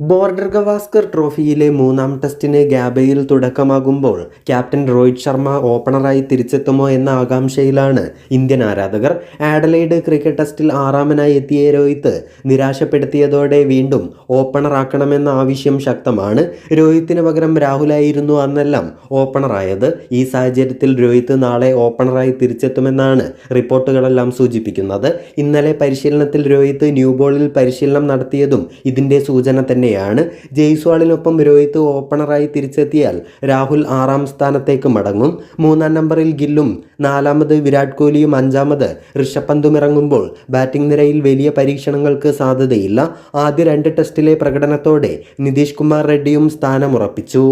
Border Gavaskar ട്രോഫിയിലെ മൂന്നാം ടെസ്റ്റിന് ഗാബയിൽ തുടക്കമാകുമ്പോൾ ക്യാപ്റ്റൻ രോഹിത് ശർമ്മ ഓപ്പണറായി തിരിച്ചെത്തുമോ എന്ന ആകാംക്ഷയിലാണ് ഇന്ത്യൻ ആരാധകർ. ആഡലൈഡ് ക്രിക്കറ്റ് ടെസ്റ്റിൽ ആറാമനായി എത്തിയ രോഹിത് നിരാശപ്പെടുത്തിയതോടെ വീണ്ടും ഓപ്പണറാക്കണമെന്ന ആവശ്യം ശക്തമാണ്. രോഹിത്തിന് പകരം രാഹുലായിരുന്നു അന്നെല്ലാം ഓപ്പണറായത്. ഈ സാഹചര്യത്തിൽ രോഹിത് നാളെ ഓപ്പണറായി തിരിച്ചെത്തുമെന്നാണ് റിപ്പോർട്ടുകളെല്ലാം സൂചിപ്പിക്കുന്നത്. ഇന്നലെ പരിശീലനത്തിൽ രോഹിത് ന്യൂ ബോളിൽ പരിശീലനം നടത്തിയതും ഇതിന്റെ സൂചന തന്നെയാണ്. ജയ്സ്വാളിനൊപ്പം രോഹിത് ഓപ്പണറായി തിരിച്ചെത്തിയാൽ രാഹുൽ ആറാം സ്ഥാനത്തേക്ക് മടങ്ങും. മൂന്നാം നമ്പറിൽ ഗില്ലും നാലാമത് വിരാട് കോഹ്ലിയും അഞ്ചാമത് ഋഷഭ് പന്തും ഇറങ്ങുമ്പോൾ ബാറ്റിംഗ് നിരയിൽ വലിയ പരീക്ഷണങ്ങൾക്ക് സാധ്യതയില്ല. ആദ്യ രണ്ട് ടെസ്റ്റിലെ പ്രകടനത്തോടെ നിതീഷ് കുമാർ റെഡ്ഡിയും സ്ഥാനമുറപ്പിച്ചു.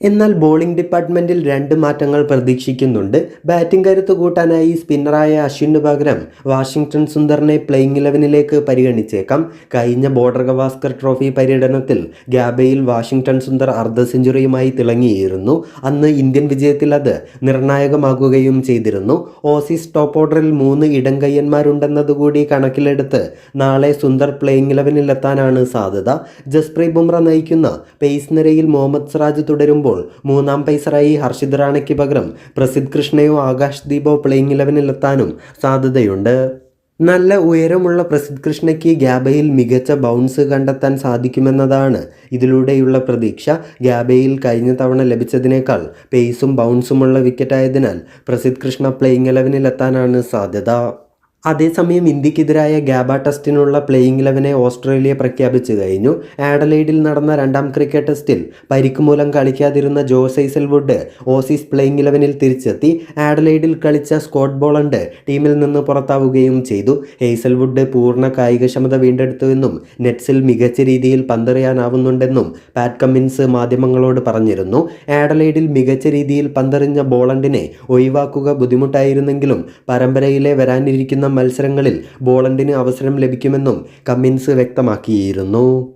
എന്നാൽ ബോളിംഗ് ഡിപ്പാർട്ട്മെന്റിൽ രണ്ട് മാറ്റങ്ങൾ പ്രതീക്ഷിക്കുന്നുണ്ട്. ബാറ്റിംഗ് കരുത്ത് കൂട്ടാനായി സ്പിന്നറായ അശ്വിന് പകരം വാഷിംഗ്ടൺ സുന്ദറിനെ പ്ലേയിങ് ഇലവനിലേക്ക് പരിഗണിച്ചേക്കാം. കഴിഞ്ഞ ബോർഡർ ഗവാസ്കർ ട്രോഫി പര്യടനത്തിൽ ഗാബയിൽ വാഷിംഗ്ടൺ സുന്ദർ അർദ്ധ സെഞ്ചുറിയുമായി തിളങ്ങിയിരുന്നു. അന്ന് ഇന്ത്യൻ വിജയത്തിൽ അത് നിർണായകമാകുകയും ചെയ്തിരുന്നു. ഓസീസ് ടോപ്പ് ഓർഡറിൽ മൂന്ന് ഇടം ഇടംകയ്യന്മാരുണ്ടെന്നതുകൂടി കണക്കിലെടുത്ത് നാളെ സുന്ദർ പ്ലേയിങ് ഇലവനിലെത്താനാണ് സാധ്യത. ജസ്പ്രീത് ബുംറ നയിക്കുന്ന പേസ് നിരയിൽ മുഹമ്മദ് സിറാജ് തുടരുമ്പോൾ മൂന്നാം പൈസറായി ഹർഷിത് റാണയ്ക്ക് പകരം പ്രസിദ്ധ് കൃഷ്ണയോ ആകാശ് ദീപോ പ്ലേയിങ് ഇലവനിലെത്താനും സാധ്യതയുണ്ട്. നല്ല ഉയരമുള്ള പ്രസിദ്ധ് കൃഷ്ണയ്ക്ക് ഗ്യാബയിൽ മികച്ച ബൗൺസ് കണ്ടെത്താൻ സാധിക്കുമെന്നതാണ് ഇതിലൂടെയുള്ള പ്രതീക്ഷ. ഗ്യാബയിൽ കഴിഞ്ഞ തവണ ലഭിച്ചതിനേക്കാൾ പേസും ബൗൺസുമുള്ള വിക്കറ്റായതിനാൽ പ്രസിദ്ധ് കൃഷ്ണ പ്ലേയിങ് ഇലവനിലെത്താനാണ് സാധ്യത. അതേസമയം ഇന്ത്യക്കെതിരായ ഗാബ ടെസ്റ്റിനുള്ള പ്ലേയിങ് ഇലവനെ ഓസ്ട്രേലിയ പ്രഖ്യാപിച്ചു കഴിഞ്ഞു. ആഡലൈഡിൽ നടന്ന രണ്ടാം ക്രിക്കറ്റ് ടെസ്റ്റിൽ പരിക്ക് മൂലം കളിക്കാതിരുന്ന ജോസ് ഐസൽവുഡ് ഓസീസ് പ്ലേയിങ് ഇലവനിൽ തിരിച്ചെത്തി. ആഡലൈഡിൽ കളിച്ച സ്കോട്ട് ബോളണ്ട് ടീമിൽ നിന്ന് പുറത്താവുകയും ചെയ്തു. ഹെയ്സൽവുഡ് പൂർണ കായികക്ഷമത വീണ്ടെടുത്തുവെന്നും നെറ്റ്സിൽ മികച്ച രീതിയിൽ പന്തെറിയാനാവുന്നുണ്ടെന്നും പാറ്റ് കമ്മിൻസ് മാധ്യമങ്ങളോട് പറഞ്ഞിരുന്നു. ആഡലൈഡിൽ മികച്ച രീതിയിൽ പന്തെറിഞ്ഞ ബോളണ്ടിനെ ഒഴിവാക്കുക ബുദ്ധിമുട്ടായിരുന്നെങ്കിലും പരമ്പരയിലെ വരാനിരിക്കുന്ന മത്സരങ്ങളിൽ ബോളണ്ടിന് അവസരം ലഭിക്കുമെന്നും കമ്മിൻസ് വ്യക്തമാക്കിയിരുന്നു.